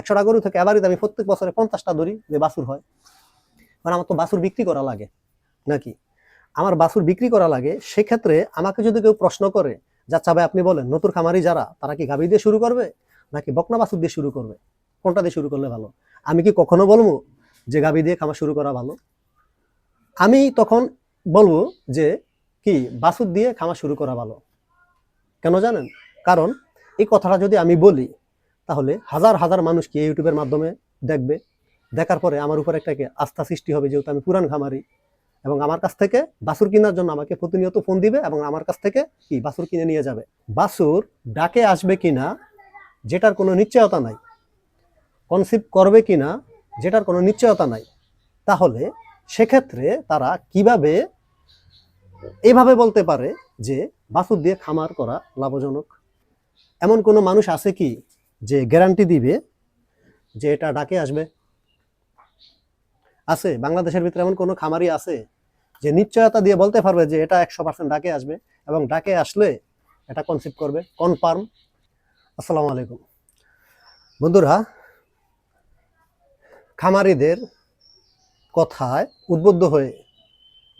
একশোটা গরু থেকে এবারই আমি প্রত্যেক বছরে পঞ্চাশটা ধরি যে বাছুর হয়। মানে আমার তো বাছুর বিক্রি করা লাগে নাকি? আমার বাছুর বিক্রি করা লাগে, সেক্ষেত্রে আমাকে যদি কেউ প্রশ্ন করে, যা চাবে আপনি বলেন, নতুন খামারি যারা, তারা কি গাভী দিয়ে শুরু করবে? নাকি বকনা বাছুর দিয়ে শুরু করবে? কোনটা দিয়ে শুরু করলে ভালো? আমি কি কখনো বলব যে গাভী দিয়ে খামার শুরু করা ভালো? আমি তখন বলব যে কি, বাছুর দিয়ে খামার শুরু করা ভালো। কেন জানেন? কারণ এই কথাটা যদি আমি বলি তাহলে হাজার হাজার মানুষ কি ইউটিউবের মাধ্যমে দেখবে? দেখার পরে আমার উপর একটাকে আস্থা সৃষ্টি হবে যেহেতু আমি পুরান খামারি। এবং আমার কাছ থেকে বাছুর কেনার জন্য আমাকে প্রতিনিয়ত ফোন দিবে এবং আমার কাছ থেকে কি বাছুর কিনে নিয়ে যাবে। বাছুর ডাকে আসবে কি না যেটার কোনো নিশ্চয়তা নাই। কনসিভ করবে কিনা যেটার কোনো নিশ্চয়তা নাই। তাহলে সেক্ষেত্রে তারা কীভাবে এভাবে বলতে পারে যে বাছুর দিয়ে খামার করা লাভজনক? এমন কোনো মানুষ আছে কি যে গ্যারান্টি দিবে যে এটা ডাকে আসবে। আছে, বাংলাদেশের ভিতরে এমন কোনো খামারি আছে যে নিশ্চয়তা দিয়ে বলতে পারবে যে এটা একশো পার্সেন্ট ডাকে আসবে এবং ডাকে আসলে এটা কনসিভ করবে। কনফার্ম আসসালামু আলাইকুম। বন্ধুরা, খামারিদের কথায় উদ্বুদ্ধ হয়ে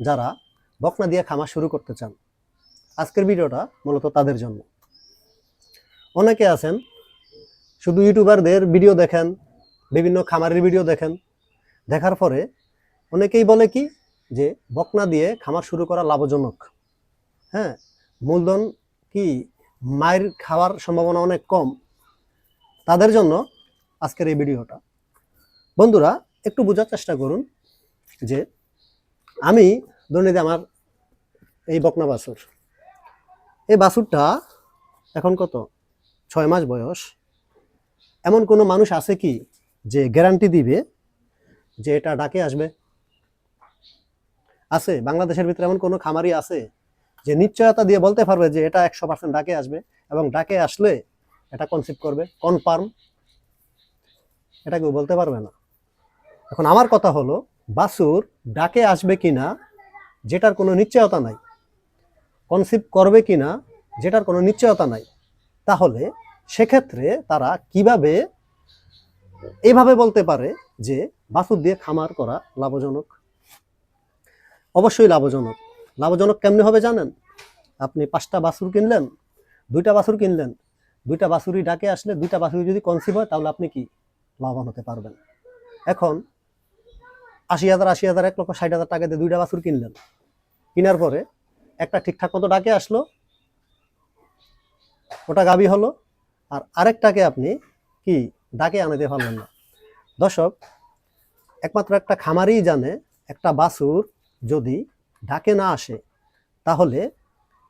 যারা বকনা দিয়ে খামার শুরু করতে চান, আজকের ভিডিওটা মূলত তাদের জন্য। অনেকে আছেন শুধু ইউটিউবারদের ভিডিও দেখেন, বিভিন্ন খামারের ভিডিও দেখেন। দেখার পরে অনেকেই বলে কি যে, বকনা দিয়ে খামার শুরু করা লাভজনক। হ্যাঁ মূলধন কি মায়ের খাওয়ার সম্ভাবনা অনেক কম। তাদের জন্য আজকের এই ভিডিওটা। বন্ধুরা, একটু বোঝার চেষ্টা করুন যে, আমি দুর্নীতি আমার এই বকনা বাছুর। এই বাছুরটা এখন কত? ছয় মাস বয়স। এমন কোনো মানুষ আছে কি যে গ্যারান্টি দিবে যে এটা ডাকে আসবে? আছে? বাংলাদেশের ভিতরে এমন কোনো খামারি আছে যে নিশ্চয়তা দিয়ে বলতে পারবে যে এটা একশো পার্সেন্ট ডাকে আসবে এবং ডাকে আসলে এটা কনসিভ করবে? কনফার্ম এটা কেউ বলতে পারবে না। এখন আমার কথা হলো বাসুর ডাকে আসবে কি না যেটার কোনো নিশ্চয়তা নাই কনসিভ করবে কিনা যেটার কোনো নিশ্চয়তা নাই, তাহলে সেক্ষেত্রে তারা কীভাবে এইভাবে বলতে পারে যে বাছুর দিয়ে খামার করা লাভজনক? অবশ্যই লাভজনক। লাভজনক কেমনি হবে জানেন? আপনি পাঁচটা বাছুর কিনলেন, দুইটা বাছুর কিনলেন, দুইটা বাছুরই ডাকে আসলে দুইটা বাছুরি যদি কনসিভ হয় তাহলে আপনি কি লাভবান হতে পারবেন? এখন আশি হাজার আশি হাজার, এক লক্ষ, ষাট হাজার টাকা দিয়ে দুইটা বাছুর কিনলেন। কেনার পরে একটা ঠিকঠাক মতো ডাকে আসলো, ওটা গাবি হলো আর আরেকটাকে আপনি কি ডাকে আনাতে পারলেন না। দর্শক, একমাত্র একটা খামারই জানে, একটা বাছুর যদি ডাকে না আসে, তাহলে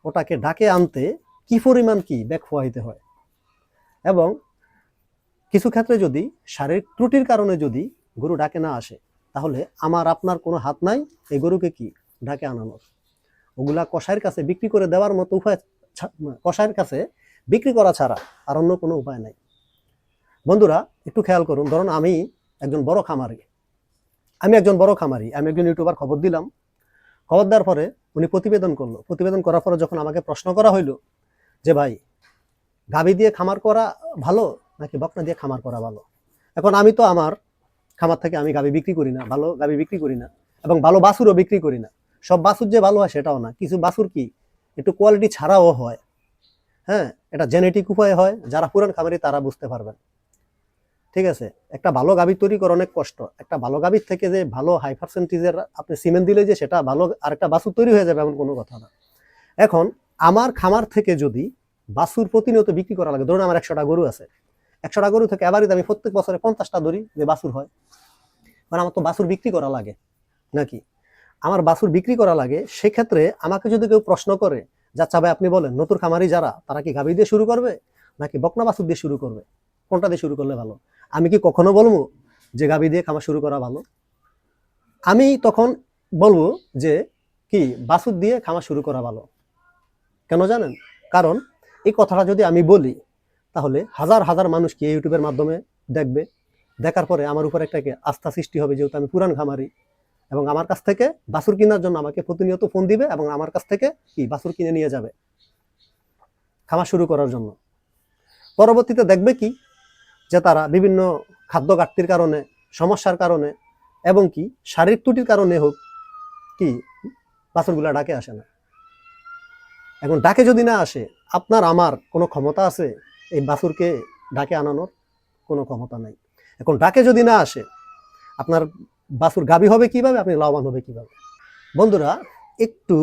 ওটাকে ডাকে আনতে কি পরিমাণ কি খোয়াইতে হয়? এবং কিছু ক্ষেত্রে যদি শারীরিক ত্রুটির কারণে যদি গরু ডাকে না আসে, তাহলে আমার আপনার কোনো হাত নাই, এই গরুকে কি ডাকে আনানোর? ওগুলা কষাইয়ের কাছে বিক্রি করে দেওয়ার মতো উপায় কষাইয়ের কাছে বিক্রি করা ছাড়া আর অন্য কোনো উপায় নাই। বন্ধুরা, একটু খেয়াল করুন, ধরুন আমি একজন বড় খামারি। আমি একজন বড় খামারি, আমি একজন ইউটিউবার, খবর দিলাম। খবর দেওয়ার পরে উনি প্রতিবেদন করল। প্রতিবেদন করার পরে যখন আমাকে প্রশ্ন করা হইল যে, ভাই, গাভী দিয়ে খামার করা ভালো নাকি বকনা দিয়ে খামার করা ভালো? এখন আমি তো আমার খামার থেকে আমি গাভী বিক্রি করি না, ভালো গাভী বিক্রি করি না এবং ভালো বাছুরও বিক্রি করি না। সব বাছুর যে ভালো হয় সেটাও না। কিছু বাছুর কি একটু কোয়ালিটি ছাড়াও হয়। হ্যাঁ এটা জেনেটিক উপায়ে হয়, যারা পুরান খামারি তারা বুঝতে পারবেন। ঠিক আছে? একটা ভালো গাভী তৈরি করা অনেক কষ্ট। একটা ভালো গাভীর থেকে যে ভালো হাই পার্সেন্টেজের আপনি সিমেন্ট দিলে যে সেটা ভালো আরেকটা বাছুর তৈরি হয়ে যাবে এমন কোনো কথা না। এখন, আমার খামার থেকে যদি বাছুর প্রতিনিয়ত বিক্রি করা লাগে, ধরুন আমার একশোটা গরু আছে। একশোটা গরু থেকে এবারই আমি প্রত্যেক বছরে পঞ্চাশটা ধরি যে বাছুর হয়। মানে আমার তো বাছুর বিক্রি করা লাগে, নাকি? আমার বাছুর বিক্রি করা লাগে, সেক্ষেত্রে আমাকে যদি কেউ প্রশ্ন করে যা চাবে আপনি বলেন। নতুন খামারি যারা, তারা কি গাভী দিয়ে শুরু করবে? নাকি বকনা বাছুর দিয়ে শুরু করবে? কোনটা দিয়ে শুরু করলে ভালো? আমি কি কখনো বলব যে গাভী দিয়ে খামার শুরু করা ভালো? আমি তখন বলব যে কি, বাছুর দিয়ে খামার শুরু করা ভালো। কেন জানেন? কারণ এই কথাটা যদি আমি বলি, তাহলে হাজার হাজার মানুষ কি ইউটিউবের মাধ্যমে দেখবে? দেখার পরে আমার উপর একটাকে আস্থা সৃষ্টি হবে, যেহেতু আমি পুরান খামারি। এবং আমার কাছ থেকে বাছুর কেনার জন্য আমাকে প্রতিনিয়ত ফোন দিবে এবং আমার কাছ থেকে কি বাছুর কিনে নিয়ে যাবে। খামার শুরু করার জন্য। পরবর্তীতে দেখবে কি? যে তারা বিভিন্ন খাদ্য ঘাটতির কারণে, সমস্যার কারণে এবং কি শারীরিক ত্রুটির কারণে হোক কি বাছুরগুলা ডাকে আসে না। এখন ডাকে যদি না আসে, আপনার আমার কোনো ক্ষমতা আছে এই বাছুরকে ডাকে আনানোর? কোনো ক্ষমতা নাই। এখন ডাকে যদি না আসে, আপনার বাছুর গাবি হবে কীভাবে, আপনি লাভবান হবে কীভাবে? বন্ধুরা, একটু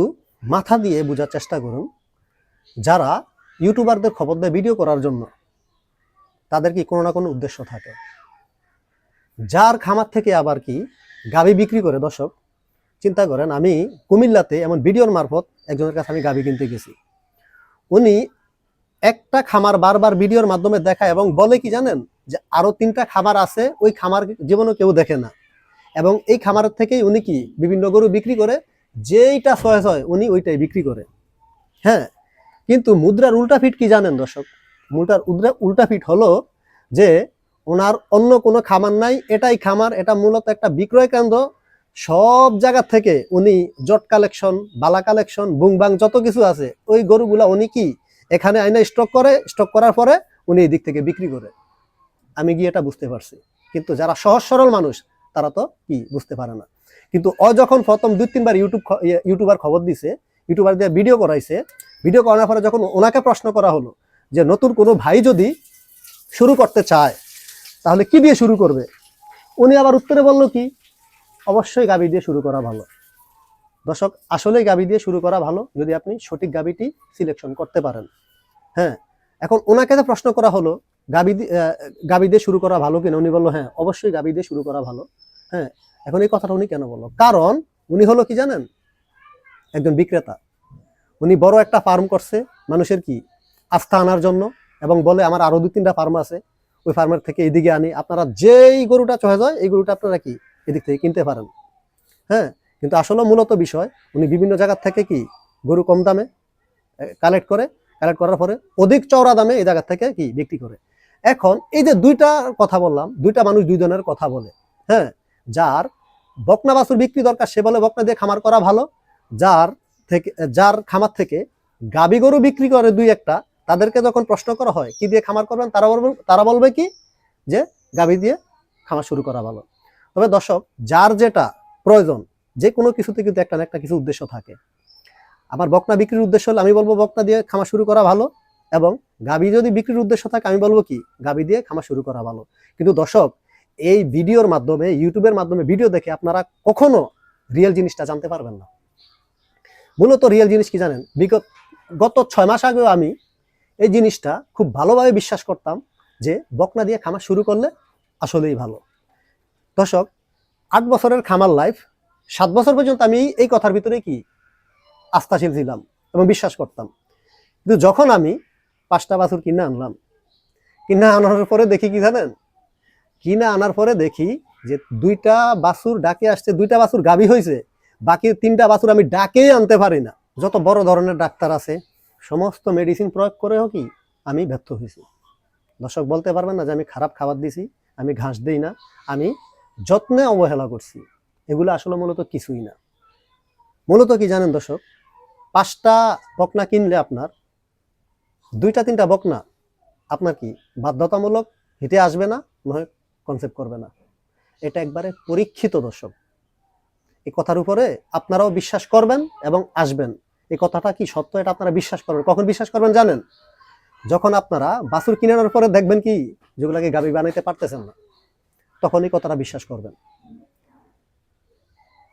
মাথা দিয়ে বোঝার চেষ্টা করুন। যারা ইউটিউবারদের খবর দেয়, ভিডিও করার জন্য, তাদের কি কোনো না কোনো উদ্দেশ্য থাকে? যার খামার থেকে আবার কি গাবি বিক্রি করে, দর্শক, চিন্তা করেন, আমি কুমিল্লাতে এমন ভিডিওর মারফত একজনের কাছে আমি গাবি কিনতে গেছি। উনি একটা খামার বারবার ভিডিওর মাধ্যমে দেখায় এবং বলে কি জানেন? যে আরও তিনটা খামার আছে, ওই খামার জীবনও কেউ দেখে না। এবং এই খামার থেকেই উনি কি বিভিন্ন গরু বিক্রি করে, যেইটা সহজ হয় উনি ওইটাই বিক্রি করে। হ্যাঁ কিন্তু মুদ্রার উল্টা ফিট কি জানেন দর্শক? মুদ্রার উদ্রা, উল্টা ফিট হলো যে ওনার অন্য কোনো খামার নাই, এটাই খামার, এটা মূলত একটা বিক্রয় কেন্দ্র। সব জায়গা থেকে উনি জট কালেকশন, বালা কালেকশন বুংবাং যত কিছু আছে, ওই গরুগুলা উনি কি এখানে আইনা স্টক করে, স্টক করার পরে উনি এই দিক থেকে বিক্রি করে। আমি গিয়ে এটা বুঝতে পারছি। কিন্তু যারা সহজ সরল মানুষ তারা তো কি বুঝতে পারে না। কিন্তু ও যখন প্রথম দুই তিনবার ইউটিউব ইয়ে, ইউটিউবার খবর দিছে ইউটিউবার দিয়ে ভিডিও করাইছে ভিডিও করানোর পরে যখন ওনাকে প্রশ্ন করা হলো যে নতুন কোনো ভাই যদি শুরু করতে চায় তাহলে কি দিয়ে শুরু করবে? উনি আবার উত্তরে বলল কি অবশ্যই গাবি দিয়ে শুরু করা ভালো। দর্শক আসলেই গাবি দিয়ে শুরু করা ভালো যদি আপনি সঠিক গাবিটি সিলেকশন করতে পারেন। হ্যাঁ এখন ওনাকে যে প্রশ্ন করা হলো গাবি গাবি দিয়ে শুরু করা ভালো কিনা? উনি বলল হ্যাঁ অবশ্যই গাবি দিয়ে শুরু করা ভালো। হ্যাঁ এখন এই কথাটা উনি কেন বলল? কারণ উনি হলো কি জানেন? একজন বিক্রেতা। উনি বড় একটা ফার্ম করছে মানুষের কি? আস্থা আনার জন্য এবং বলে, আমার আরও দু তিনটা ফার্ম আছে। ওই ফার্মের থেকে এদিকে আনি। আপনারা যেই গরুটা চয়ে যায়, এই গরুটা আপনারা কি? এদিক থেকে কিনতে পারেন। হ্যাঁ কিন্তু আসলে মূলত বিষয়, উনি বিভিন্ন জায়গার থেকে কি? গরু কম দামে কালেক্ট করে। কালেক্ট করার পরে অধিক চওড়া দামে এই জায়গার থেকে কি? বিক্রি করে। এখন এই যে দুইটা কথা বললাম, দুইটা মানুষ দুই জনের কথা বলে। হ্যাঁ যার বকনা বাছুর বিক্রি দরকার, সে বলে বকনা দিয়ে খামার করা ভালো। যার থেকে, যার খামার থেকে গাবি গরু বিক্রি করে দুই একটা, তাদেরকে যখন প্রশ্ন করা হয়, কি দিয়ে খামার করবেন, তারা বলবে তারা বলবে কি যে গাবি দিয়ে খামার শুরু করা ভালো। তবে দর্শক, যার যেটা প্রয়োজন, যে কোনো কিছুতে কিন্তু একটা না একটা কিছু উদ্দেশ্য থাকে। আমার বকনা বিক্রির উদ্দেশ্য হলে, আমি বলব বকনা দিয়ে খামার শুরু করা ভালো এবং গাবি যদি বিক্রির উদ্দেশ্য থাকে, আমি বলব কি, গাবি দিয়ে খামার শুরু করা ভালো। কিন্তু দর্শক এই ভিডিওর মাধ্যমে, ইউটিউবের মাধ্যমে ভিডিও দেখে আপনারা কখনো রিয়েল জিনিসটা জানতে পারবেন না। মূলত রিয়েল জিনিস কি জানেন? বিগত, গত ছয় মাস আগেও আমি এই জিনিসটা খুব ভালোভাবে বিশ্বাস করতাম যে বকনা দিয়ে খামার শুরু করলে আসলেই ভালো। দর্শক, আট বছরের খামার লাইফ সাত বছর পর্যন্ত আমি এই কথার ভিতরে কি আস্থাশীল ছিলাম এবং বিশ্বাস করতাম। কিন্তু যখন আমি পাঁচটা বাছুর কিনে আনলাম, কিনে আনার পরে দেখি কি জানেন? কিনে আনার পরে দেখি যে দুইটা বাছুর ডাকে আসছে, দুইটা বাছুর গাবি হয়েছে বাকি তিনটা বাছুর আমি ডাকেই আনতে পারি না। যত বড় ধরনের ডাক্তার আছে, সমস্ত মেডিসিন প্রয়োগ করেও কি আমি ব্যর্থ হয়েছি। দর্শক বলতে পারবেন না যে আমি খারাপ খাবার দিছি, আমি ঘাস দিই না, আমি যত্নে অবহেলা করছি। এগুলো আসলে মূলত কিছুই না। মূলত কি জানেন দর্শক? পাঁচটা বকনা কিনলে আপনার, দুইটা তিনটা বকনা, আপনার কি বাধ্যতামূলক? হেঁটে আসবে না, নয় কনসেপ্ট করবে না। এটা একবারে পরীক্ষিত দর্শক। এই কথার উপরে আপনারাও বিশ্বাস করবেন এবং আসবেন। এই কথাটা কি সত্য? এটা আপনারা বিশ্বাস করবেন। কখন বিশ্বাস করবেন জানেন? যখন আপনারা বাছুর কিনানোর পরে দেখবেন কি, যেগুলোকে গাবি বানাইতে পারতেছেন না, তখন এই কথাটা বিশ্বাস করবেন।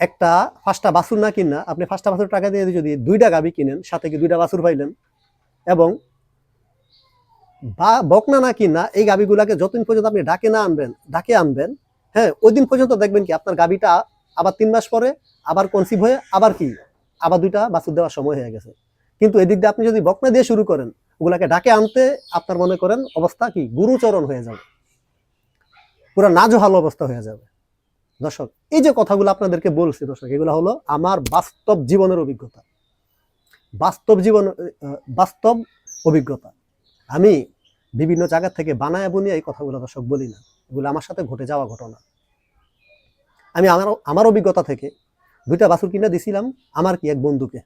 একটা ফার্স্টটা বাছুর না কিনা, আপনি ফার্স্টটা বাছুর টাকা দিয়ে যদি দুইটা গাবি কিনেন, সাথে কি দুইটা বাছুর পাইলেন? এবং বা বকনা না কি না, এই গাবিগুলাকে যতদিন পর্যন্ত আপনি ডাকে না আনবেন, ডাকে আনবেন হ্যাঁ ওই দিন পর্যন্ত দেখবেন কি আপনার গাবিটা আবার তিন মাস পরে আবার কনসিভ হয়ে আবার কি, আবার দুইটা বাছুর দেওয়ার সময় হয়ে গেছে। কিন্তু এদিক দিয়ে আপনি যদি বকনা দিয়ে শুরু করেন, ওগুলাকে ডাকে আনতে আপনার মনে করেন অবস্থা কি, গুরুচরণ হয়ে যাবে। পুরো নাজহাল অবস্থা হয়ে যাবে। দর্শক, এই যে কথাগুলো আপনাদেরকে বলছি দর্শক, এগুলো হলো আমার বাস্তব জীবনের অভিজ্ঞতা। বাস্তব জীবন বাস্তব অভিজ্ঞতা। আমি বিভিন্ন জায়গা থেকে বানায় বুনিয়ে এই কথাগুলো দর্শক বলি না। এগুলো আমার সাথে ঘটে যাওয়া ঘটনা। আমি আমার আমার অভিজ্ঞতা থেকে দুইটা বাছুর কিনে দিছিলাম আমার কি এক বন্ধুকে।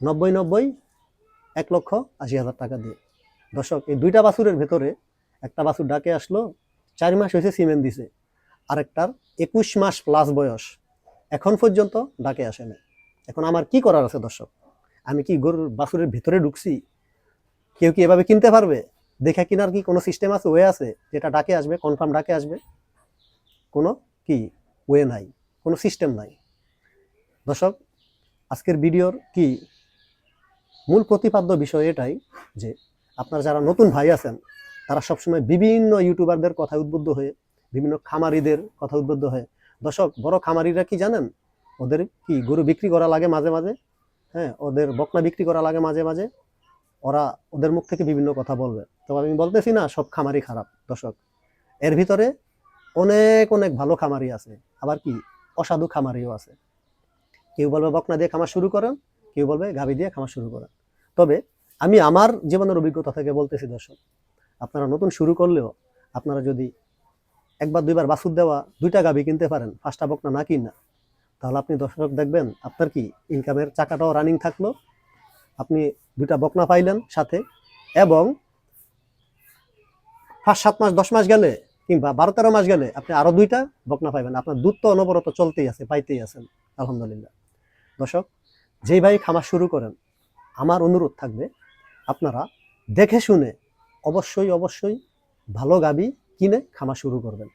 নব্বই নব্বই এক লক্ষ আশি হাজার টাকা দিয়ে। দর্শক, এই দুইটা বাছুরের ভেতরে একটা বাছুর ডাকে আসলো, চার মাস হয়েছে সিমেন্ট দিছে। আরেকটার একুশ মাস প্লাস বয়স। এখন পর্যন্ত ডাকে আসে না এখন আমার কি করার আছে দর্শক? আমি কি গরুর বাছুরের ভিতরে ঢুকছি? কেউ কি এভাবে কিনতে পারবে? দেখা কিনার কি কোনো সিস্টেম আছে ওয়ে আছে? যেটা ডাকে আসবে কনফার্ম ডাকে আসবে? কোনো কি ওয়ে নাই, কোনো সিস্টেম নাই। দর্শক, আজকের ভিডিওর কি মূল প্রতিপাদ্য বিষয় এটাই যে আপনার যারা নতুন ভাই আছেন, তারা সবসময় বিভিন্ন ইউটিউবারদের কথা উদ্বুদ্ধ হয়ে, বিভিন্ন খামারিদের কথা উদ্বুদ্ধ হয়ে, দর্শক, বড় খামারিরা কি জানেন? ওদের কি গরু বিক্রি করা লাগে মাঝে মাঝে? হ্যাঁ ওদের বকনা বিক্রি করা লাগে মাঝে মাঝে। ওরা ওদের মুখ থেকে বিভিন্ন কথা বলবে। তবে আমি বলতেছি না, সব খামারই খারাপ, দর্শক। এর ভিতরে অনেক অনেক ভালো খামারি আছে। আবার কি? অসাধু খামারিও আছে। কেউ বলবে বকনা দিয়ে খামার শুরু করেন, কেউ বলবে গাভী দিয়ে খামার শুরু করেন। তবে আমি আমার জীবনের অভিজ্ঞতা থেকে বলতেছি, দর্শক, আপনারা নতুন শুরু করলেও আপনারা যদি একবার, দুইবার বাছুর দেওয়া দুইটা গাভী কিনতে পারেন, পাঁচটা বকনা না কিনা তাহলে আপনি দর্শক দেখবেন, আপনার কি ইনকামের চাকাটাও রানিং থাকল? আপনি দুইটা বকনা পাইলেন সাথে এবং পাঁচ, সাত মাস, দশ মাস গেলে কিংবা বারো, তেরো মাস গেলে আপনি আরও দুইটা বকনা পাইবেন। আপনার দুধ তো অনবরত চলতেই আছে, পাইতেই আছেন, আলহামদুলিল্লাহ। দর্শক, যেই ভাই খামার শুরু করেন, আমার অনুরোধ থাকবে, আপনারা দেখে শুনে অবশ্যই অবশ্যই ভালো গাবি কিনে খামার শুরু করবেন।